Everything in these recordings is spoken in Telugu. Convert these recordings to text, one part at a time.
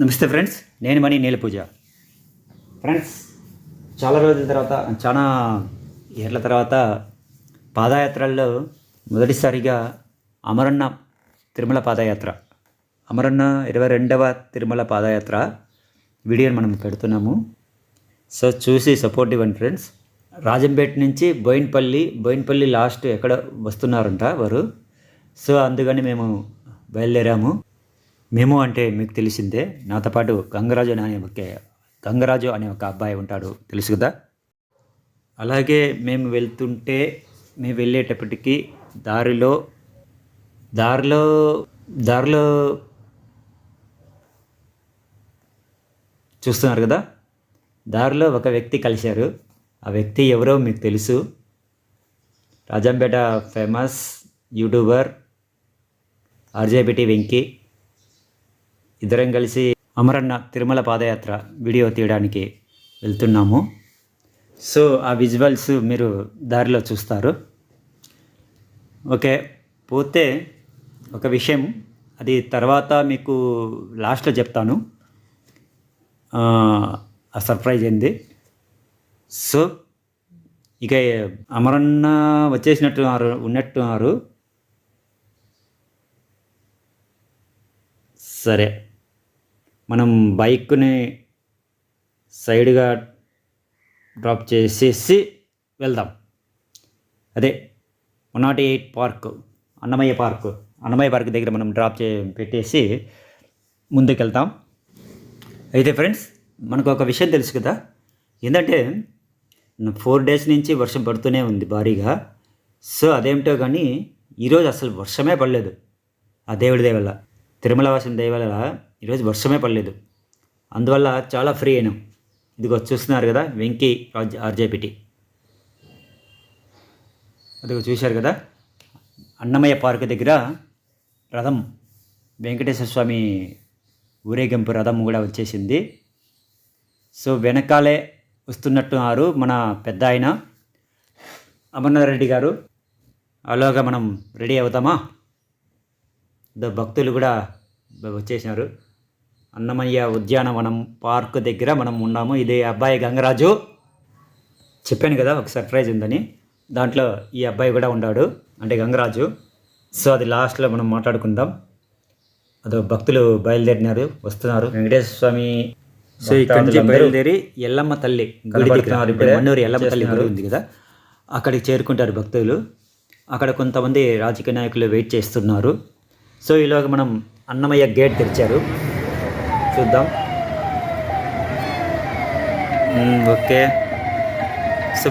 నమస్తే ఫ్రెండ్స్ నేను మణి నీల పూజ ఫ్రెండ్స్ చాలా రోజుల తర్వాత చాలా ఏళ్ళ తర్వాత పాదయాత్రల్లో మొదటిసారిగా అమరన్న తిరుమల పాదయాత్ర. అమరన్న ఇరవై రెండవ తిరుమల పాదయాత్ర వీడియోని మనం పెడుతున్నాము. సో చూసి సపోర్ట్ ఇవ్వండి ఫ్రెండ్స్. రాజంపేట నుంచి బోయిన్పల్లి బోయిన్పల్లి లాస్ట్ ఎక్కడ వస్తున్నారంట వారు. సో అందుకని మేము బయలుదేరాము. మేము అంటే మీకు తెలిసిందే నాతో పాటు గంగరాజు అనే ఒక గంగరాజు అనే ఒక అబ్బాయి ఉంటాడు తెలుసు కదా? అలాగే మేము వెళ్తుంటే మేము వెళ్ళేటప్పటికి దారిలో దారిలో దారిలో చూస్తున్నారు కదా? దారిలో ఒక వ్యక్తి కలిశారు. ఆ వ్యక్తి ఎవరో మీకు తెలుసు. Rajampet famous YouTuber RJBT Venky. ఇద్దరం కలిసి అమరన్న తిరుమల పాదయాత్ర వీడియో తీయడానికి వెళ్తున్నాము. సో ఆ విజువల్స్ మీరు దారిలో చూస్తారు. ఓకే పోతే ఒక విషయం. అది తర్వాత మీకు లాస్ట్లో చెప్తాను. ఆ సర్ప్రైజ్ అయింది సో ఇక అమరన్న వచ్చేసినట్టున్నారు ఉన్నట్టున్నారు. సరే. మనం బైక్ని సైడ్గా డ్రాప్ చేసేసి వెళ్దాం. అదే one not eight park Annamayya park. Annamayya park దగ్గర మనం డ్రాప్ చే పెట్టేసి ముందుకెళ్తాం. అయితే ఫ్రెండ్స్ మనకు ఒక విషయం తెలుసు కదా. ఏంటంటే ఫోర్ డేస్ నుంచి వర్షం పడుతూనే ఉంది భారీగా. సో అదేమిటో కానీ ఈరోజు అసలు వర్షమే పడలేదు. ఆ దేవుడి వల్ల. తిరుమల వాసిన దయవల్ల ఈరోజు వర్షమే పడలేదు. అందువల్ల చాలా ఫ్రీ అయినాం. ఇదిగో చూస్తున్నారు కదా వెంకీ రాజ్ ఆర్జేపిటి. అదిగో చూశారు కదా? అన్నమయ్య పార్క్ దగ్గర రథం వెంకటేశ్వర స్వామి ఊరేగింపు రథం కూడా వచ్చేసింది. సో వెనకాలే వస్తున్నట్టున్నారు మన పెద్ద ఆయన. అమర్నాథ్ రెడ్డి గారు అలాగా మనం రెడీ అవుతామా? భక్తులు కూడా వచ్చేసినారు. అన్నమయ్య ఉద్యానవనం పార్క్ దగ్గర మనం ఉన్నాము. ఇదే అబ్బాయి గంగరాజు. చెప్పాను కదా ఒక సర్ప్రైజ్ ఉందని. దాంట్లో ఈ అబ్బాయి కూడా ఉన్నాడు అంటే గంగరాజు. సో అది లాస్ట్లో మనం మాట్లాడుకుందాం. అదో భక్తులు బయలుదేరినారు వస్తున్నారు. వెంకటేశ్వర స్వామి సో ఇక్కడ నుంచి బయలుదేరి ఎల్లమ్మ తల్లి గుడి దగ్గర ఇప్పుడు. మన్నూరు ఎల్లమ్మ తల్లి గుడి ఉంది కదా అక్కడికి చేరుకుంటారు భక్తులు. అక్కడ కొంతమంది రాజకీయ నాయకులు వెయిట్ చేస్తున్నారు. సో ఈలోగా మనం అన్నమయ్య గేట్ తెరిచారు. చూద్దాం. ఓకే. సో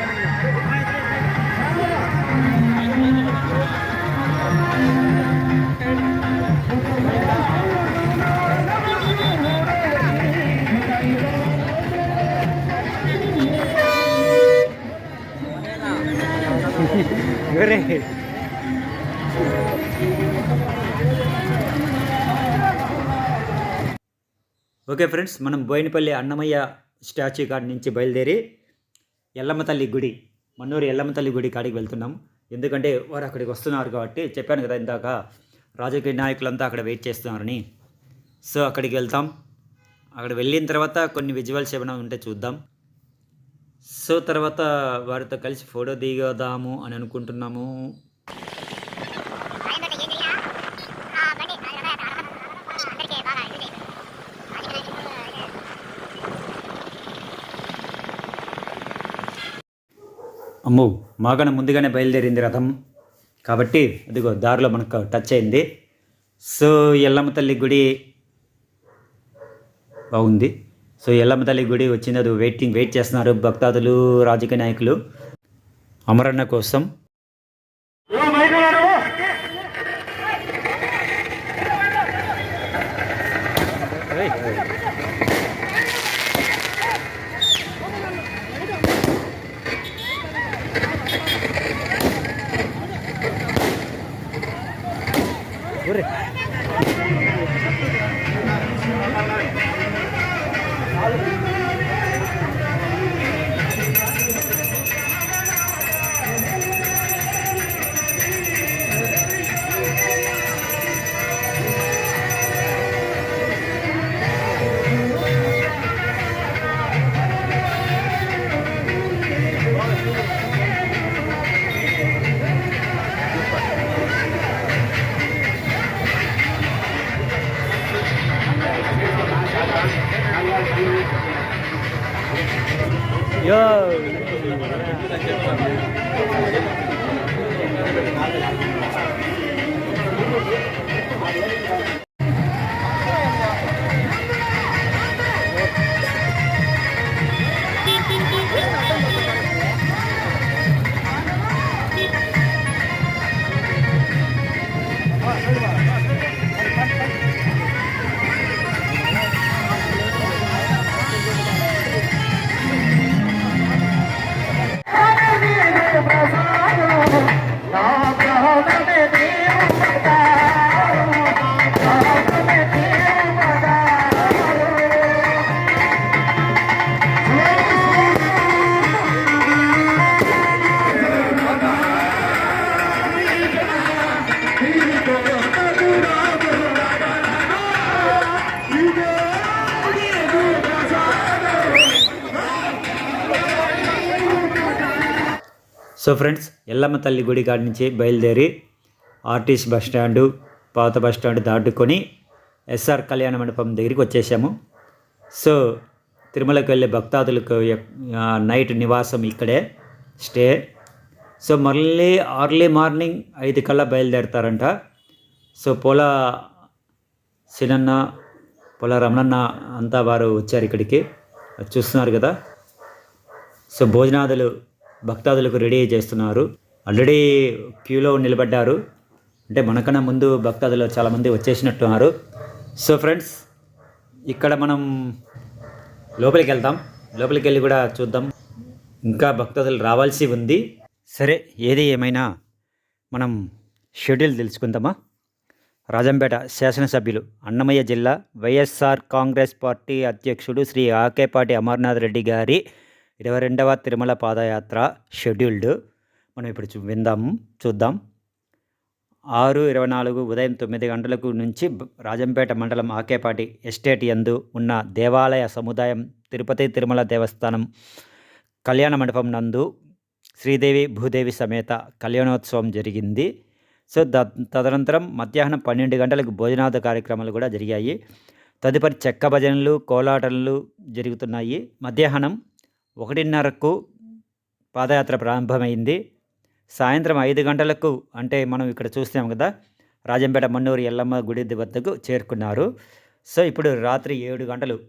ఓకే ఫ్రెండ్స్ మనం బోయినపల్లి అన్నమయ్య స్టాచ్యూ కాడ నుంచి బయలుదేరి ఎల్లమ్మ తల్లి గుడి మన్నూరు ఎల్లమ్మ తల్లి గుడి కాడికి వెళ్తున్నాం. ఎందుకంటే వారు అక్కడికి వస్తున్నారు కాబట్టి చెప్పాను కదా ఇందాక రాజకీయ నాయకులంతా అక్కడ వెయిట్ చేస్తున్నారని. సో అక్కడికి వెళ్తాం. అక్కడ వెళ్ళిన తర్వాత కొన్ని విజువల్స్ ఏమైనా ఉంటే చూద్దాం. సో తర్వాత వారితో కలిసి ఫోటో దిగదాము అని అనుకుంటున్నాము. అమ్మో మాగన ముందుగానే బయలుదేరింది రథం. కాబట్టి అదిగో దారిలో మనకు టచ్ అయింది. సో ఎల్లమ్మ తల్లి గుడి బాగుంది. సో ఎల్లమ్మ తల్లి గుడి వచ్చింది. అది వెయిటింగ్ వెయిట్ చేస్తున్నారు భక్తాదులు రాజకీయ నాయకులు. అమరన్న కోసం. యో సో ఫ్రెండ్స్ ఎల్లమ్మ తల్లి గుడి కాడి నుంచి బయలుదేరి ఆర్టీసీ బస్ స్టాండు పాత బస్ స్టాండ్ దాటుకొని ఎస్ఆర్ కళ్యాణ మండపం దగ్గరికి వచ్చేసాము. సో తిరుమలకు వెళ్ళే భక్తాదులకు నైట్ నివాసం ఇక్కడే స్టే. సో మళ్ళీ అర్లీ మార్నింగ్ ఐదు కల్లా బయలుదేరుతారంట. సో పోలా సినన్న పొల రమణన్న అంతా వారు వచ్చారు ఇక్కడికి. చూస్తున్నారు కదా. సో భోజనాదులు భక్తాదులకు రెడీ చేస్తున్నారు. ఆల్రెడీ క్యూలో నిలబడ్డారు. అంటే మనకన్నా ముందు భక్తాదులు చాలామంది వచ్చేసినట్టున్నారు. సో ఫ్రెండ్స్ ఇక్కడ మనం లోపలికి వెళ్దాం. లోపలికి వెళ్ళి కూడా చూద్దాం. ఇంకా భక్తాదులు రావాల్సి ఉంది. సరే ఏది ఏమైనా మనం షెడ్యూల్ తెలుసుకుందామా? రాజంపేట శాసనసభ్యులు అన్నమయ్య జిల్లా వైఎస్ఆర్ కాంగ్రెస్ పార్టీ అధ్యక్షుడు శ్రీ ఆకేపాటి అమర్నాథ్ రెడ్డి గారి ఇరవై రెండవ తిరుమల పాదయాత్ర షెడ్యూల్డ్. మనం ఇప్పుడు చూ విందాము చూద్దాం. ఆరు ఇరవై నాలుగు ఉదయం తొమ్మిది గంటలకు నుంచి రాజంపేట మండలం ఆకేపాటి ఎస్టేట్ యందు ఉన్న దేవాలయ సముదాయం తిరుపతి తిరుమల దేవస్థానం కళ్యాణ మండపం నందు శ్రీదేవి భూదేవి సమేత కళ్యాణోత్సవం జరిగింది. సో ద తదనంతరం మధ్యాహ్నం పన్నెండు గంటలకు భోజనాద కార్యక్రమాలు కూడా జరిగాయి. తదుపరి చెక్క భజనలు కోలాటలు జరుగుతున్నాయి. మధ్యాహ్నం ఒకటిన్నరకు పాదయాత్ర ప్రారంభమైంది. సాయంత్రం ఐదు గంటలకు అంటే మనం ఇక్కడ చూస్తాం కదా రాజంపేట మన్నూరు ఎల్లమ్మ గుడి వద్దకు చేరుకున్నారు. సో ఇప్పుడు రాత్రి ఏడు గంటలు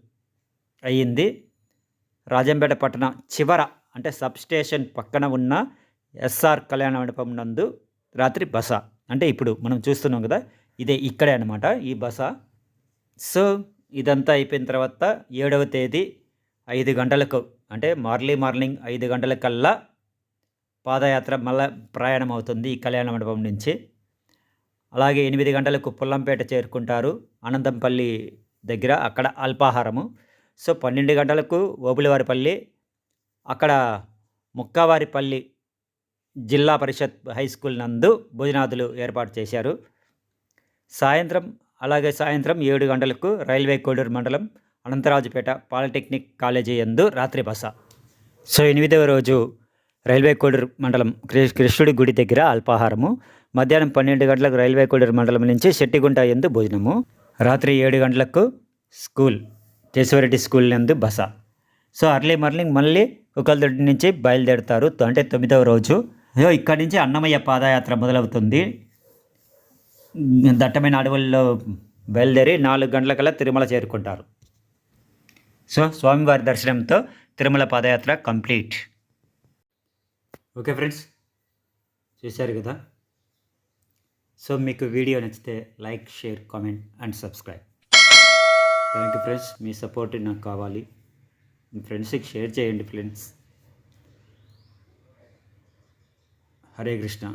అయ్యింది. రాజంపేట పట్టణ చివర అంటే సబ్ స్టేషన్ పక్కన ఉన్న ఎస్ఆర్ కళ్యాణ మండపం నందు రాత్రి బస అంటే ఇప్పుడు మనం చూస్తున్నాం కదా ఇదే ఇక్కడే అనమాట ఈ బస. సో ఇదంతా అయిపోయిన తర్వాత ఏడవ తేదీ ఐదు గంటలకు అంటే మార్లీ మార్నింగ్ ఐదు గంటలకల్లా పాదయాత్ర మళ్ళా ప్రయాణం అవుతుంది ఈ కళ్యాణ మండపం నుంచి. అలాగే ఎనిమిది గంటలకు పుల్లంపేట చేరుకుంటారు అనంతంపల్లి దగ్గర అక్కడ అల్పాహారము. సో పన్నెండు గంటలకు ఓబులవారిపల్లి అక్కడ ముక్కావారిపల్లి జిల్లా పరిషత్ హై స్కూల్ నందు భోజనాదులు ఏర్పాటు చేశారు. సాయంత్రం అలాగే సాయంత్రం ఏడు గంటలకు రైల్వే కోడూరు మండలం అనంతరాజుపేట పాలిటెక్నిక్ కాలేజీ యందు రాత్రి బస. సో ఎనిమిదవ రోజు రైల్వే కోడూరు మండలం కృష్ణుడి గుడి దగ్గర అల్పాహారము. మధ్యాహ్నం పన్నెండు గంటలకు రైల్వే కోడూరు మండలం నుంచి శెట్టిగుంట ఎందు భోజనము. రాత్రి ఏడు గంటలకు స్కూల్ కేశవరెడ్డి స్కూల్ నందు బస. సో అర్లీ మార్నింగ్ మళ్ళీ ఒకళ్ళదొడ్డి నుంచి బయలుదేరుతారు. అంటే తొమ్మిదవ రోజు. ఇక్కడి నుంచి అన్నమయ్య పాదయాత్ర మొదలవుతుంది. దట్టమైన అడవుల్లో బయలుదేరి నాలుగు గంటలకల్లా తిరుమల చేరుకుంటారు. సో స్వామివారి దర్శనంతో తిరుమల పాదయాత్ర కంప్లీట్. ఓకే ఫ్రెండ్స్ చూశారు కదా? సో మీకు వీడియో నచ్చితే like share comment and subscribe. Thank you friends me support నాకు కావాలి. మీ ఫ్రెండ్స్కి షేర్ చేయండి ఫ్రెండ్స్. హరే కృష్ణ.